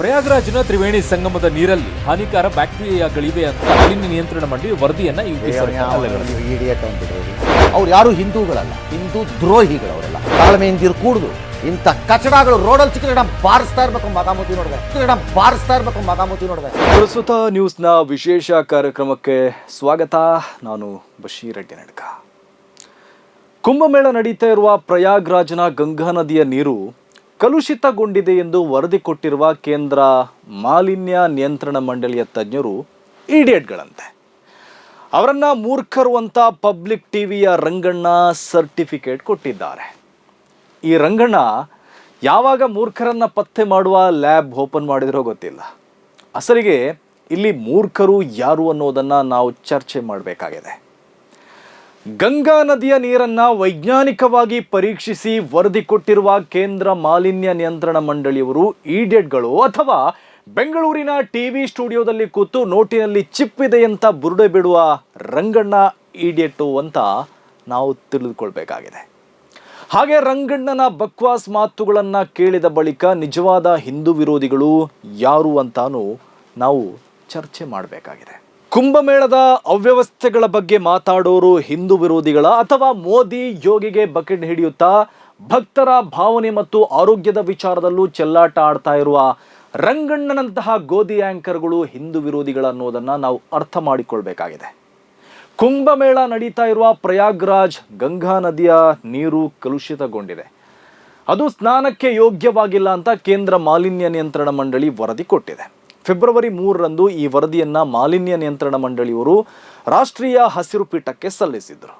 ಪ್ರಯಾಗ್ರಾಜ್ನ ತ್ರಿವೇಣಿ ಸಂಗಮದ ನೀರಲ್ಲಿ ಹಾನಿಕಾರ ಬ್ಯಾಕ್ಟೀರಿಯಾಗಳಿವೆ ಅಂತ ಮಾಲಿನ್ಯ ನಿಯಂತ್ರಣ ಮಂಡಳಿ ವರದಿಯನ್ನ ಅಂದ್ಬಿಟ್ರು ಅವ್ರು ಯಾರು ಹಿಂದೂಗಳಲ್ಲ ಹಿಂದೂ ದ್ರೋಹಿಗಳು ಅವರೆಲ್ಲ ತಾಳ್ಮೆಯಿಂದ ಕೂಡುದು. ಇಂಥ ಕಚಡಗಳು ರೋಡಲ್ಲಿ ಸಿಕ್ಕರೆ ನಾವು ಬಾರಿಸ್ತಾ ಇರ್ಬೇಕು ಮಗಾಮುತಿ ನೋಡಿದೆ. ನಾವು ಬಾರಿಸ್ತಾ ಇರ್ಬೇಕು ಮಗಾಮುತಿ ನೋಡಿದೆ. ಪ್ರಸ್ತುತ ನ್ಯೂಸ್ನ ವಿಶೇಷ ಕಾರ್ಯಕ್ರಮಕ್ಕೆ ಸ್ವಾಗತ. ನಾನು ಬಶೀರ್ ರೆಡ್ಡಿ ನಡ್ಕ. ಕುಂಭಮೇಳ ನಡೀತಾ ಇರುವ ಪ್ರಯಾಗ್ರಾಜ್ನ ಗಂಗಾ ನದಿಯ ನೀರು ಕಲುಷಿತಗೊಂಡಿದೆ ಎಂದು ವರದಿ ಕೊಟ್ಟಿರುವ ಕೇಂದ್ರ ಮಾಲಿನ್ಯ ನಿಯಂತ್ರಣ ಮಂಡಳಿಯ ತಜ್ಞರು ಇಡಿಯಟ್ಗಳಂತೆ ಅವರನ್ನ ಮೂರ್ಖರು ಅಂತ ಪಬ್ಲಿಕ್ ಟಿವಿಯ ರಂಗಣ್ಣ ಸರ್ಟಿಫಿಕೇಟ್ ಕೊಟ್ಟಿದ್ದಾರೆ. ಈ ರಂಗಣ್ಣ ಯಾವಾಗ ಮೂರ್ಖರನ್ನ ಪತ್ತೆ ಮಾಡುವ ಲ್ಯಾಬ್ ಓಪನ್ ಮಾಡಿದ್ರೋ ಗೊತ್ತಿಲ್ಲ. ಅಸಲಿಗೆ ಇಲ್ಲಿ ಮೂರ್ಖರು ಯಾರು ಅನ್ನೋದನ್ನ ನಾವು ಚರ್ಚೆ ಮಾಡಬೇಕಾಗಿದೆ. ಗಂಗಾ ನದಿಯ ನೀರನ್ನ ವೈಜ್ಞಾನಿಕವಾಗಿ ಪರೀಕ್ಷಿಸಿ ವರದಿ ಕೊಟ್ಟಿರುವ ಕೇಂದ್ರ ಮಾಲಿನ್ಯ ನಿಯಂತ್ರಣ ಮಂಡಳಿಯವರು ಈಡಿಯಟ್ಗಳು ಅಥವಾ ಬೆಂಗಳೂರಿನ ಟಿವಿ ಸ್ಟುಡಿಯೋದಲ್ಲಿ ಕೂತು ನೋಟಿನಲ್ಲಿ ಚಿಪ್ ಇದೆ ಅಂತ ಬುರುಡೆ ಬಿಡುವ ರಂಗಣ್ಣ ಈಡಿಯಟ್ಟು ಅಂತ ನಾವು ತಿಳಿದುಕೊಳ್ಬೇಕಾಗಿದೆ. ಹಾಗೆ ರಂಗಣ್ಣನ ಬಕ್ವಾಸ್ ಮಾತುಗಳನ್ನ ಕೇಳಿದ ಬಳಿಕ ನಿಜವಾದ ಹಿಂದೂ ವಿರೋಧಿಗಳು ಯಾರು ಅಂತಾನು ನಾವು ಚರ್ಚೆ ಮಾಡಬೇಕಾಗಿದೆ. ಕುಂಭಮೇಳದ ಅವ್ಯವಸ್ಥೆಗಳ ಬಗ್ಗೆ ಮಾತಾಡೋರು ಹಿಂದೂ ವಿರೋಧಿಗಳ ಅಥವಾ ಮೋದಿ ಯೋಗಿಗೆ ಬಕೆಟ್ ಹಿಡಿಯುತ್ತಾ ಭಕ್ತರ ಭಾವನೆ ಮತ್ತು ಆರೋಗ್ಯದ ವಿಚಾರದಲ್ಲೂ ಚೆಲ್ಲಾಟ ಆಡ್ತಾ ಇರುವ ರಂಗಣ್ಣನಂತಹ ಗೋಧಿ ಆಂಕರ್ಗಳು ಹಿಂದೂ ವಿರೋಧಿಗಳ ಅನ್ನೋದನ್ನು ನಾವು ಅರ್ಥ ಮಾಡಿಕೊಳ್ಬೇಕಾಗಿದೆ. ಕುಂಭಮೇಳ ನಡೀತಾ ಇರುವ ಪ್ರಯಾಗ್ರಾಜ್ ಗಂಗಾ ನದಿಯ ನೀರು ಕಲುಷಿತಗೊಂಡಿದೆ. ಅದು ಸ್ನಾನಕ್ಕೆ ಯೋಗ್ಯವಾಗಿಲ್ಲ ಅಂತ ಕೇಂದ್ರ ಮಾಲಿನ್ಯ ನಿಯಂತ್ರಣ ಮಂಡಳಿ ವರದಿ ಕೊಟ್ಟಿದೆ. ಫೆಬ್ರವರಿ ಮೂರರಂದು ಈ ವರದಿಯನ್ನು ಮಾಲಿನ್ಯ ನಿಯಂತ್ರಣ ಮಂಡಳಿಯವರು ರಾಷ್ಟ್ರೀಯ ಹಸಿರು ಪೀಠಕ್ಕೆ ಸಲ್ಲಿಸಿದರು.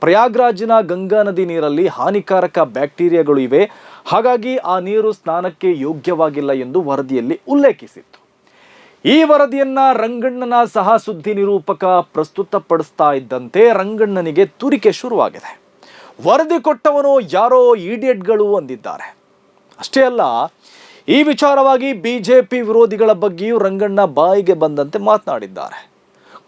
ಪ್ರಯಾಗ್ರಾಜ್ನ ಗಂಗಾ ನದಿ ನೀರಲ್ಲಿ ಹಾನಿಕಾರಕ ಬ್ಯಾಕ್ಟೀರಿಯಾಗಳು ಇವೆ. ಹಾಗಾಗಿ ಆ ನೀರು ಸ್ನಾನಕ್ಕೆ ಯೋಗ್ಯವಾಗಿಲ್ಲ ಎಂದು ವರದಿಯಲ್ಲಿ ಉಲ್ಲೇಖಿಸಿತ್ತು. ಈ ವರದಿಯನ್ನ ರಂಗಣ್ಣನ ಸಹ ಸುದ್ದಿ ನಿರೂಪಕ ಪ್ರಸ್ತುತಪಡಿಸ್ತಾ ಇದ್ದಂತೆ ರಂಗಣ್ಣನಿಗೆ ತುರಿಕೆ ಶುರುವಾಗಿದೆ. ವರದಿ ಕೊಟ್ಟವನು ಯಾರೋ ಈಡಿಯಟ್ಗಳು ಅಂದಿದ್ದಾರೆ. ಅಷ್ಟೇ ಅಲ್ಲ ಈ ವಿಚಾರವಾಗಿ ಬಿಜೆಪಿ ವಿರೋಧಿಗಳ ಬಗ್ಗೆಯೂ ರಂಗಣ್ಣ ಬಾಯಿಗೆ ಬಂದಂತೆ ಮಾತನಾಡಿದ್ದಾರೆ.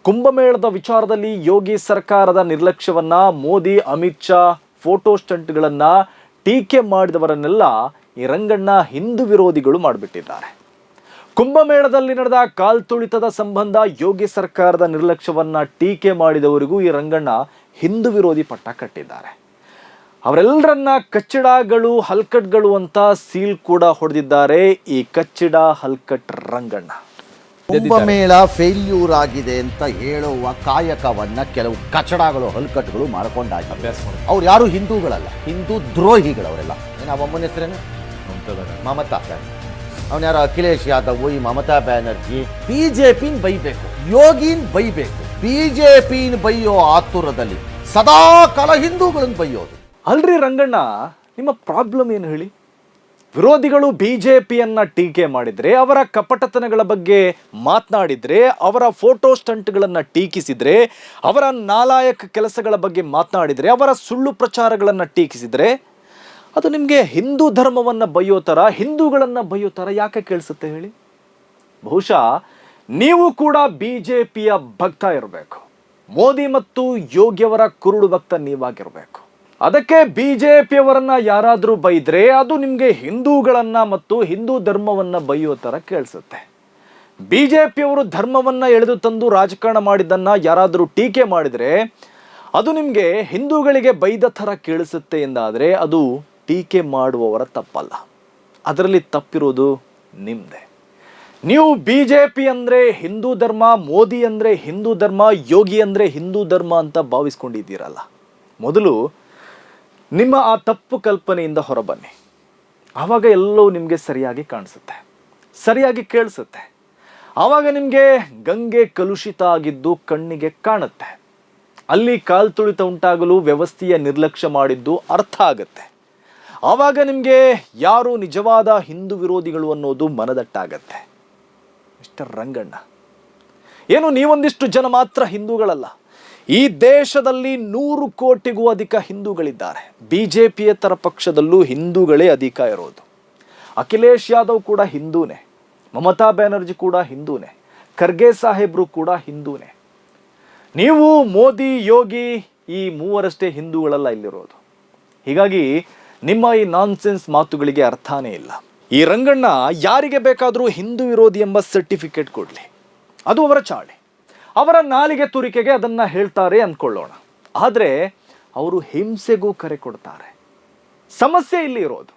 ಕುಂಭಮೇಳದ ವಿಚಾರದಲ್ಲಿ ಯೋಗಿ ಸರ್ಕಾರದ ನಿರ್ಲಕ್ಷ್ಯವನ್ನ ಮೋದಿ, ಅಮಿತ್ ಶಾ ಫೋಟೋ ಸ್ಟಂಟ್ಗಳನ್ನ ಟೀಕೆ ಮಾಡಿದವರನ್ನೆಲ್ಲ ಈ ರಂಗಣ್ಣ ಹಿಂದೂ ವಿರೋಧಿಗಳು ಮಾಡಿಬಿಟ್ಟಿದ್ದಾರೆ. ಕುಂಭಮೇಳದಲ್ಲಿ ನಡೆದ ಕಾಲ್ತುಳಿತದ ಸಂಬಂಧ ಯೋಗಿ ಸರ್ಕಾರದ ನಿರ್ಲಕ್ಷ್ಯವನ್ನ ಟೀಕೆ ಮಾಡಿದವರಿಗೂ ಈ ರಂಗಣ್ಣ ಹಿಂದೂ ವಿರೋಧಿ ಪಟ್ಟ ಕಟ್ಟಿದ್ದಾರೆ. ಅವರೆಲ್ಲರನ್ನ ಕಚ್ಚಡಗಳು ಹಲ್ಕಟ್ಗಳು ಅಂತ ಸೀಲ್ ಕೂಡ ಹೊಡೆದಿದ್ದಾರೆ. ಈ ಕಚ್ಚಡ ಹಲ್ಕಟ್ ರಂಗಣ್ಣ. ಕುಂಭಮೇಳ ಫೇಲ್ಯೂರ್ ಆಗಿದೆ ಅಂತ ಹೇಳುವ ಕಾಯಕವನ್ನ ಕೆಲವು ಕಚಡಗಳು ಹಲ್ಕಟ್ಗಳು ಮಾಡ್ಕೊಂಡಾಗ ಅವ್ರು ಯಾರು? ಹಿಂದೂಗಳಲ್ಲ. ಹಿಂದೂ ದ್ರೋಹಿಗಳು ಅವರೆಲ್ಲ ಏನು ಆ ಅಮ್ಮನ ಹೆಸರೇನು? ಮಮತಾ ಅವನ ಯಾರು ಅಖಿಲೇಶ್ ಯಾದವ್ ಈ ಮಮತಾ ಬ್ಯಾನರ್ಜಿ. ಬಿಜೆಪಿನ್ ಬೈಬೇಕು. ಯೋಗಿನ್ ಬೈಬೇಕು. ಬಿಜೆಪಿನ್ ಬೈಯೋ ಆತುರದಲ್ಲಿ ಸದಾ ಕಾಲ ಹಿಂದೂಗಳನ್ನು ಬೈಯೋದು. ಅಲ್ರಿ ರಂಗಣ್ಣ, ನಿಮ್ಮ ಪ್ರಾಬ್ಲಮ್ ಏನು ಹೇಳಿ? ವಿರೋಧಿಗಳು ಬಿ ಜೆ ಪಿಯನ್ನು ಟೀಕೆ ಮಾಡಿದರೆ, ಅವರ ಕಪಟತನಗಳ ಬಗ್ಗೆ ಮಾತನಾಡಿದರೆ, ಅವರ ಫೋಟೋ ಸ್ಟಂಟ್ಗಳನ್ನು ಟೀಕಿಸಿದರೆ, ಅವರ ನಾಲಾಯಕ ಕೆಲಸಗಳ ಬಗ್ಗೆ ಮಾತನಾಡಿದರೆ, ಅವರ ಸುಳ್ಳು ಪ್ರಚಾರಗಳನ್ನು ಟೀಕಿಸಿದರೆ, ಅದು ನಿಮಗೆ ಹಿಂದೂ ಧರ್ಮವನ್ನು ಬಯ್ಯೋ ಥರ ಹಿಂದೂಗಳನ್ನು ಬಯ್ಯೋ ಥರ ಯಾಕೆ ಕೇಳಿಸುತ್ತೆ ಹೇಳಿ? ಬಹುಶಃ ನೀವು ಕೂಡ ಬಿ ಜೆ ಪಿಯ ಭಕ್ತ ಇರಬೇಕು. ಮೋದಿ ಮತ್ತು ಯೋಗ್ಯವರ ಕುರುಡು ಭಕ್ತ ನೀವಾಗಿರಬೇಕು. ಅದಕ್ಕೆ ಬಿಜೆಪಿಯವರನ್ನ ಯಾರಾದರೂ ಬೈದರೆ ಅದು ನಿಮಗೆ ಹಿಂದೂಗಳನ್ನ ಮತ್ತು ಹಿಂದೂ ಧರ್ಮವನ್ನ ಬೈಯೋ ಥರ ಕೇಳಿಸುತ್ತೆ. ಬಿಜೆಪಿಯವರು ಧರ್ಮವನ್ನ ಎಳೆದು ತಂದು ರಾಜಕಾರಣ ಮಾಡಿದ್ದನ್ನು ಯಾರಾದರೂ ಟೀಕೆ ಮಾಡಿದ್ರೆ ಅದು ನಿಮಗೆ ಹಿಂದೂಗಳಿಗೆ ಬೈದ ಥರ ಕೇಳಿಸುತ್ತೆ ಎಂದಾದರೆ ಅದು ಟೀಕೆ ಮಾಡುವವರ ತಪ್ಪಲ್ಲ. ಅದರಲ್ಲಿ ತಪ್ಪಿರೋದು ನಿಮ್ಮದೇ ನೀವು ಬಿ ಜೆ ಪಿ ಅಂದರೆ ಹಿಂದೂ ಧರ್ಮ, ಮೋದಿ ಅಂದರೆ ಹಿಂದೂ ಧರ್ಮ, ಯೋಗಿ ಅಂದರೆ ಹಿಂದೂ ಧರ್ಮ ಅಂತ ಭಾವಿಸ್ಕೊಂಡಿದ್ದೀರಲ್ಲ. ಮೊದಲು ನಿಮ್ಮ ಆ ತಪ್ಪು ಕಲ್ಪನೆಯಿಂದ ಹೊರಬನ್ನಿ. ಆವಾಗ ಎಲ್ಲವೂ ನಿಮಗೆ ಸರಿಯಾಗಿ ಕಾಣಿಸುತ್ತೆ. ಸರಿಯಾಗಿ ಕೇಳಿಸುತ್ತೆ. ಆವಾಗ ನಿಮಗೆ ಗಂಗೆ ಕಲುಷಿತ ಆಗಿದ್ದು ಕಣ್ಣಿಗೆ ಕಾಣುತ್ತೆ. ಅಲ್ಲಿ ಕಾಲ್ತುಳಿತ ಉಂಟಾಗಲು ವ್ಯವಸ್ಥೆಯ ನಿರ್ಲಕ್ಷ್ಯ ಮಾಡಿದ್ದು ಅರ್ಥ ಆಗುತ್ತೆ. ಆವಾಗ ನಿಮಗೆ ಯಾರು ನಿಜವಾದ ಹಿಂದೂ ವಿರೋಧಿಗಳು ಅನ್ನೋದು ಮನದಟ್ಟಾಗತ್ತೆ. ಮಿಸ್ಟರ್ ರಂಗಣ್ಣ, ಏನು ನೀವೊಂದಿಷ್ಟು ಜನ ಮಾತ್ರ ಹಿಂದೂಗಳಲ್ಲ. ಈ ದೇಶದಲ್ಲಿ ನೂರು ಕೋಟಿಗೂ ಅಧಿಕ ಹಿಂದೂಗಳಿದ್ದಾರೆ. ಪಿಯೇತರ ಪಕ್ಷದಲ್ಲೂ ಹಿಂದೂಗಳೇ ಅಧಿಕ ಇರೋದು. ಅಖಿಲೇಶ್ ಯಾದವ್ ಕೂಡ ಹಿಂದೂನೇ. ಮಮತಾ ಬ್ಯಾನರ್ಜಿ ಕೂಡ ಹಿಂದೂನೇ. ಖರ್ಗೆ ಸಾಹೇಬ್ರು ಕೂಡ ಹಿಂದೂನೇ. ನೀವು ಮೋದಿ, ಯೋಗಿ ಈ ಮೂವರಷ್ಟೇ ಹಿಂದೂಗಳಲ್ಲ ಇಲ್ಲಿರೋದು. ಹೀಗಾಗಿ ನಿಮ್ಮ ಈ ನಾನ್ಸೆನ್ಸ್ ಮಾತುಗಳಿಗೆ ಅರ್ಥನೇ ಇಲ್ಲ. ಈ ರಂಗಣ್ಣ ಯಾರಿಗೆ ಬೇಕಾದರೂ ಹಿಂದೂ ವಿರೋಧಿ ಎಂಬ ಸರ್ಟಿಫಿಕೇಟ್ ಕೊಡಲಿ. ಅದು ಅವರ ಚಾಳಿ. ಅವರ ನಾಲಿಗೆ ತುರಿಕೆಗೆ ಅದನ್ನ ಹೇಳ್ತಾರೆ ಅಂದ್ಕೊಳ್ಳೋಣ. ಆದರೆ ಅವರು ಹಿಂಸೆಗೂ ಕರೆ ಕೊಡ್ತಾರೆ. ಸಮಸ್ಯೆ ಇಲ್ಲಿ ಇರೋದು.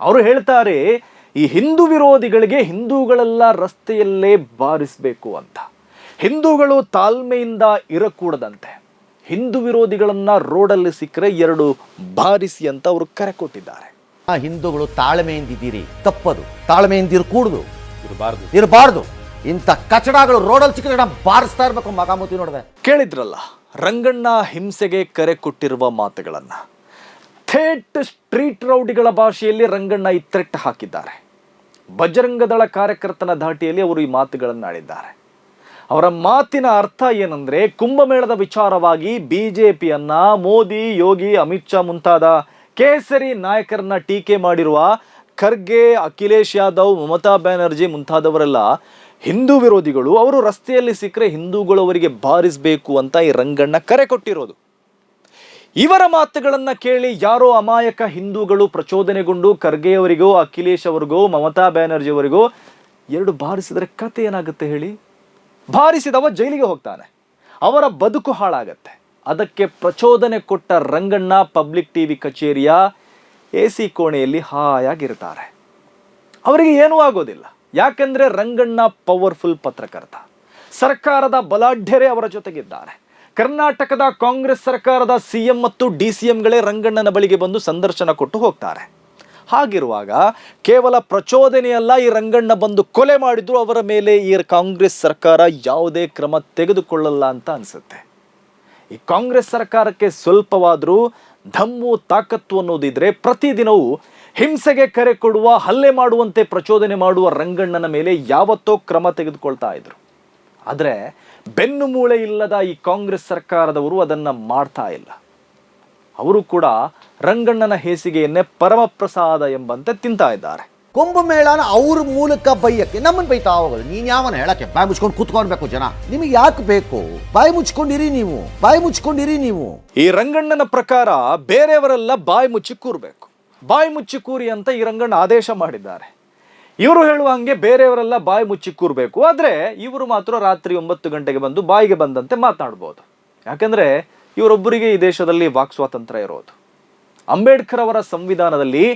ಅವರು ಹೇಳ್ತಾರೆ ಈ ಹಿಂದೂ ವಿರೋಧಿಗಳಿಗೆ ಹಿಂದೂಗಳೆಲ್ಲ ರಸ್ತೆಯಲ್ಲೇ ಬಾರಿಸಬೇಕು ಅಂತ. ಹಿಂದೂಗಳು ತಾಳ್ಮೆಯಿಂದ ಇರಕೂಡದಂತೆ. ಹಿಂದೂ ವಿರೋಧಿಗಳನ್ನು ರೋಡಲ್ಲಿ ಸಿಕ್ಕರೆ ಎರಡು ಬಾರಿಸಿ ಅಂತ ಅವರು ಕರೆ ಕೊಟ್ಟಿದ್ದಾರೆ. ಆ ಹಿಂದೂಗಳು ತಾಳ್ಮೆಯಿಂದಿದ್ದೀರಿ ತಪ್ಪದು. ತಾಳ್ಮೆಯಿಂದ ಇರಕೂಡುದು. ಇರಬಾರ್ದು. ಇರಬಾರ್ದು. ಇಂಥ ಕಚಡಗಳು ರೋಡಲ್ಲಿ ಸಿಕ್ಕಿದ್ರೆ ಬಾರಿಸ್ತಾ ಇರಬೇಕು ಮಗಾಮೂತಿ ನೋಡಿದೆ. ಕೇಳಿದ್ರಲ್ಲ, ರಂಗಣ್ಣ ಹಿಂಸೆಗೆ ಕರೆ ಕೊಟ್ಟಿರುವ ಮಾತುಗಳನ್ನು. ಥೇಟ್ ಸ್ಟ್ರೀಟ್ ರೌಡಿಗಳ ಭಾಷೆಯಲ್ಲಿ ರಂಗಣ್ಣ ಈ ಹಾಕಿದ್ದಾರೆ. ಬಜರಂಗದಳ ಕಾರ್ಯಕರ್ತನ ಧಾಟಿಯಲ್ಲಿ ಅವರು ಈ ಮಾತುಗಳನ್ನು ಆಡಿದ್ದಾರೆ. ಅವರ ಮಾತಿನ ಅರ್ಥ ಏನಂದ್ರೆ, ಕುಂಭಮೇಳದ ವಿಚಾರವಾಗಿ ಬಿಜೆಪಿಯನ್ನ ಮೋದಿ, ಯೋಗಿ, ಅಮಿತ್ ಶಾ ಮುಂತಾದ ಕೇಸರಿ ನಾಯಕರನ್ನ ಟೀಕೆ ಮಾಡಿರುವ ಖರ್ಗೆ, ಅಖಿಲೇಶ್ ಯಾದವ್, ಮಮತಾ ಬ್ಯಾನರ್ಜಿ ಮುಂತಾದವರೆಲ್ಲ ಹಿಂದೂ ವಿರೋಧಿಗಳು ಅವರು ರಸ್ತೆಯಲ್ಲಿ ಸಿಕ್ಕರೆ ಹಿಂದೂಗಳು ಅವರಿಗೆ ಬಾರಿಸಬೇಕು ಅಂತ ಈ ರಂಗಣ್ಣ ಕರೆ ಕೊಟ್ಟಿರೋದು. ಇವರ ಮಾತುಗಳನ್ನು ಕೇಳಿ ಯಾರೋ ಅಮಾಯಕ ಹಿಂದೂಗಳು ಪ್ರಚೋದನೆಗೊಂಡು ಖರ್ಗೆಯವರಿಗೋ, ಅಖಿಲೇಶ್ ಅವರಿಗೋ, ಮಮತಾ ಬ್ಯಾನರ್ಜಿ ಅವರಿಗೋ ಎರಡು ಬಾರಿಸಿದರೆ ಕತೆ ಏನಾಗುತ್ತೆ ಹೇಳಿ? ಬಾರಿಸಿದವ ಜೈಲಿಗೆ ಹೋಗ್ತಾನೆ. ಅವರ ಬದುಕು ಹಾಳಾಗತ್ತೆ. ಅದಕ್ಕೆ ಪ್ರಚೋದನೆ ಕೊಟ್ಟ ರಂಗಣ್ಣ ಪಬ್ಲಿಕ್ ಟಿವಿ ಕಚೇರಿಯ ಎ ಸಿ ಕೋಣೆಯಲ್ಲಿ ಹಾಯಾಗಿರ್ತಾರೆ. ಅವರಿಗೆ ಏನೂ ಆಗೋದಿಲ್ಲ. ಯಾಕೆಂದ್ರೆ ರಂಗಣ್ಣ ಪವರ್ಫುಲ್ ಪತ್ರಕರ್ತ. ಸರ್ಕಾರದ ಬಲಾಢ್ಯರೇ ಅವರ ಜೊತೆಗಿದ್ದಾರೆ. ಕರ್ನಾಟಕದ ಕಾಂಗ್ರೆಸ್ ಸರ್ಕಾರದ ಸಿ ಎಂ ಮತ್ತು ಡಿ ಸಿ ಎಂಗಳೇ ರಂಗಣ್ಣನ ಬಳಿಗೆ ಬಂದು ಸಂದರ್ಶನ ಕೊಟ್ಟು ಹೋಗ್ತಾರೆ. ಹಾಗಿರುವಾಗ ಕೇವಲ ಪ್ರಚೋದನೆಯಲ್ಲ ಈ ರಂಗಣ್ಣ ಬಂದು ಕೊಲೆ ಮಾಡಿದ್ರು ಅವರ ಮೇಲೆ ಈ ಕಾಂಗ್ರೆಸ್ ಸರ್ಕಾರ ಯಾವುದೇ ಕ್ರಮ ತೆಗೆದುಕೊಳ್ಳಲ್ಲ ಅಂತ ಅನಿಸುತ್ತೆ. ಈ ಕಾಂಗ್ರೆಸ್ ಸರ್ಕಾರಕ್ಕೆ ಸ್ವಲ್ಪವಾದರೂ ಧಮ್ಮು ತಾಕತ್ತು ಅನ್ನೋದಿದ್ರೆ ಪ್ರತಿದಿನವೂ ಹಿಂಸೆಗೆ ಕರೆ ಕೊಡುವ, ಹಲ್ಲೆ ಮಾಡುವಂತೆ ಪ್ರಚೋದನೆ ಮಾಡುವ ರಂಗಣ್ಣನ ಮೇಲೆ ಯಾವತ್ತೋ ಕ್ರಮ ತೆಗೆದುಕೊಳ್ತಾ ಇದ್ರು. ಆದರೆ ಬೆನ್ನು ಮೂಳೆ ಇಲ್ಲದ ಈ ಕಾಂಗ್ರೆಸ್ ಸರ್ಕಾರದವರು ಅದನ್ನು ಮಾಡ್ತಾ ಇಲ್ಲ. ಅವರು ಕೂಡ ರಂಗಣ್ಣನ ಹೇಸಿಗೆಯನ್ನೇ ಪರಮಪ್ರಸಾದ ಎಂಬಂತೆ ತಿಂತಾ ಇದ್ದಾರೆ. ಕುಂಭಮೇಳನ ಅವ್ರ ಮೂಲಕ ಬೈಯಕ್ಕೆ ನಮ್ಮನ್ನ ಬೈತಾ ಹೋಗೋದು ನೀನ್ ಯಾವನ ಹೇಳಕ್ಕೆ? ಬಾಯಿ ಮುಚ್ಕೊಂಡು ಕೂತ್ಕೊಳ್ಬೇಕು ಜನ. ನಿಮಗೆ ಯಾಕೆ ಬೇಕು? ಬಾಯಿ ಮುಚ್ಕೊಂಡಿರಿ ನೀವು. ಬಾಯಿ ಮುಚ್ಕೊಂಡಿರಿ ನೀವು. ಈ ರಂಗಣ್ಣನ ಪ್ರಕಾರ ಬೇರೆಯವರೆಲ್ಲ ಬಾಯಿ ಮುಚ್ಚಿ ಕೂರ್ಬೇಕು. ಬಾಯಿ ಮುಚ್ಚಿ ಕೂರಿ ಅಂತ ಈ ರಂಗಣ್ಣ ಆದೇಶ ಮಾಡಿದ್ದಾರೆ. ಇವರು ಹೇಳುವ ಹಂಗೆ ಬೇರೆಯವರೆಲ್ಲ ಬಾಯಿ ಮುಚ್ಚಿ ಕೂರ್ಬೇಕು. ಆದ್ರೆ ಇವರು ಮಾತ್ರ ರಾತ್ರಿ ಒಂಬತ್ತು ಗಂಟೆಗೆ ಬಂದು ಬಾಯಿಗೆ ಬಂದಂತೆ ಮಾತನಾಡ್ಬೋದು ಯಾಕಂದ್ರೆ ಇವರೊಬ್ಬರಿಗೆ ಈ ದೇಶದಲ್ಲಿ ವಾಕ್ ಸ್ವಾತಂತ್ರ್ಯ ಇರೋದು. ಅಂಬೇಡ್ಕರ್ ಅವರ ಸಂವಿಧಾನದಲ್ಲಿ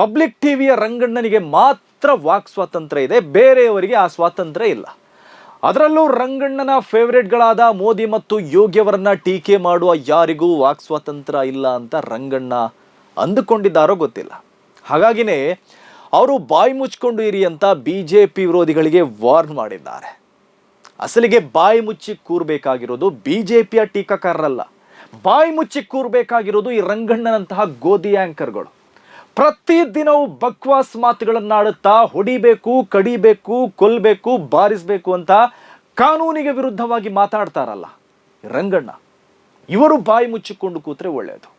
ಪಬ್ಲಿಕ್ ಟಿವಿಯ ರಂಗಣ್ಣನಿಗೆ ಮಾತ್ರ ವಾಕ್ ಸ್ವಾತಂತ್ರ್ಯ ಇದೆ, ಬೇರೆಯವರಿಗೆ ಆ ಸ್ವಾತಂತ್ರ್ಯ ಇಲ್ಲ. ಅದರಲ್ಲೂ ರಂಗಣ್ಣನ ಫೇವ್ರೇಟ್ಗಳಾದ ಮೋದಿ ಮತ್ತು ಯೋಗಿಯವರನ್ನ ಟೀಕೆ ಮಾಡುವ ಯಾರಿಗೂ ವಾಕ್ ಸ್ವಾತಂತ್ರ್ಯ ಇಲ್ಲ ಅಂತ ರಂಗಣ್ಣ ಅಂದುಕೊಂಡಿದ್ದಾರೋ ಗೊತ್ತಿಲ್ಲ. ಹಾಗಾಗಿನೇ ಅವರು ಬಾಯಿ ಮುಚ್ಕೊಂಡು ಇರಿ ಅಂತ ಬಿ ಜೆ ಪಿ ವಿರೋಧಿಗಳಿಗೆ ವಾರ್ನ್ ಮಾಡಿದ್ದಾರೆ. ಅಸಲಿಗೆ ಬಾಯಿ ಮುಚ್ಚಿ ಕೂರ್ಬೇಕಾಗಿರೋದು ಬಿ ಜೆ ಪಿಯ ಟೀಕಾಕಾರರಲ್ಲ. ಬಾಯಿ ಮುಚ್ಚಿ ಕೂರ್ಬೇಕಾಗಿರೋದು ಈ ರಂಗಣ್ಣನಂತಹ ಗೋಧಿ ಆಂಕರ್ಗಳು. ಪ್ರತಿದಿನವೂ ಬಕ್ವಾಸ್ ಮಾತುಗಳನ್ನಾಡುತ್ತಾ ಹೊಡಿಬೇಕು, ಕಡಿಬೇಕು ಕೊಲ್ಲಬೇಕು ಬಾರಿಸಬೇಕು ಅಂತ ಕಾನೂನಿಗೆ ವಿರುದ್ಧವಾಗಿ ಮಾತಾಡ್ತಾರಲ್ಲ ರಂಗಣ್ಣ. ಇವರು ಬಾಯಿ ಮುಚ್ಚಿಕೊಂಡು ಕೂತ್ರೆ ಒಳ್ಳೆಯದು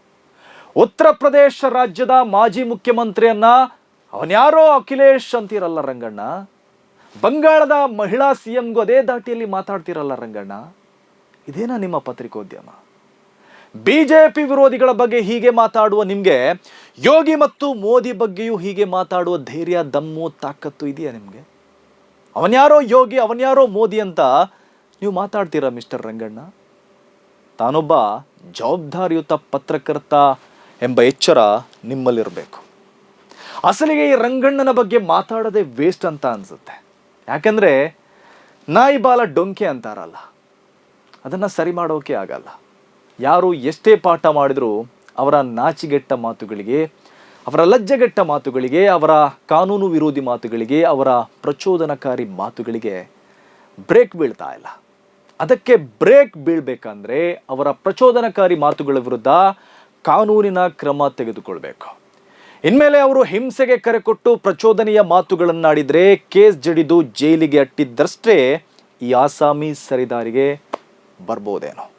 ಉತ್ತರ ಪ್ರದೇಶ ರಾಜ್ಯದ ಮಾಜಿ ಮುಖ್ಯಮಂತ್ರಿಯನ್ನ ಅವನ್ಯಾರೋ ಅಖಿಲೇಶ್ ಅಂತೀರಲ್ಲ ರಂಗಣ್ಣ? ಬಂಗಾಳದ ಮಹಿಳಾ ಸಿ ಎಂಗೂ ಅದೇ ದಾಟಿಯಲ್ಲಿ ಮಾತಾಡ್ತಿರಲ್ಲ ರಂಗಣ್ಣ? ಇದೇನಾ ನಿಮ್ಮ ಪತ್ರಿಕೋದ್ಯಮ? ಬಿಜೆಪಿ ವಿರೋಧಿಗಳ ಬಗ್ಗೆ ಹೀಗೆ ಮಾತಾಡುವ ನಿಮಗೆ, ಯೋಗಿ ಮತ್ತು ಮೋದಿ ಬಗ್ಗೆಯೂ ಹೀಗೆ ಮಾತಾಡುವ ಧೈರ್ಯ, ದಮ್ಮು, ತಾಕತ್ತು ಇದೆಯಾ ನಿಮ್ಗೆ? ಅವನ್ಯಾರೋ ಯೋಗಿ, ಅವನ್ಯಾರೋ ಮೋದಿ ಅಂತ ನೀವು ಮಾತಾಡ್ತೀರಾ ಮಿಸ್ಟರ್ ರಂಗಣ್ಣ? ತಾನೊಬ್ಬ ಜವಾಬ್ದಾರಿಯುತ ಪತ್ರಕರ್ತ ಎಂಬ ಎಚ್ಚರ ನಿಮ್ಮಲ್ಲಿರಬೇಕು. ಅಸಲಿಗೆ ಈ ರಂಗಣ್ಣನ ಬಗ್ಗೆ ಮಾತಾಡೋದೇ ವೇಸ್ಟ್ ಅಂತ ಅನ್ಸುತ್ತೆ. ಯಾಕಂದ್ರೆ ನಾಯಿ ಬಾಲ ಡೊಂಕೆ ಅಂತಾರಲ್ಲ, ಅದನ್ನ ಸರಿ ಮಾಡೋಕೆ ಆಗಲ್ಲ. ಯಾರು ಎಷ್ಟೇ ಪಾಠ ಮಾಡಿದರೂ ಅವರ ನಾಚಿಗೆಟ್ಟ ಮಾತುಗಳಿಗೆ, ಅವರ ಲಜ್ಜೆಗೆಟ್ಟ ಮಾತುಗಳಿಗೆ, ಅವರ ಕಾನೂನು ವಿರೋಧಿ ಮಾತುಗಳಿಗೆ, ಅವರ ಪ್ರಚೋದನಕಾರಿ ಮಾತುಗಳಿಗೆ ಬ್ರೇಕ್ ಬೀಳ್ತಾ ಇಲ್ಲ. ಅದಕ್ಕೆ ಬ್ರೇಕ್ ಬೀಳಬೇಕಂದ್ರೆ ಅವರ ಪ್ರಚೋದನಕಾರಿ ಮಾತುಗಳ ವಿರುದ್ಧ ಕಾನೂನಿನ ಕ್ರಮ ತೆಗೆದುಕೊಳ್ಬೇಕು. ಇನ್ಮೇಲೆ ಅವರು ಹಿಂಸೆಗೆ ಕರೆ ಕೊಟ್ಟು ಪ್ರಚೋದನೆಯ ಮಾತುಗಳನ್ನಾಡಿದರೆ ಕೇಸ್ ಜಡಿದು ಜೈಲಿಗೆ ಅಟ್ಟಿದ್ದರಷ್ಟೇ ಈ ಆಸಾಮಿ ಸರಿದಾರಿಗೆ ಬರ್ಬೋದೇನೋ.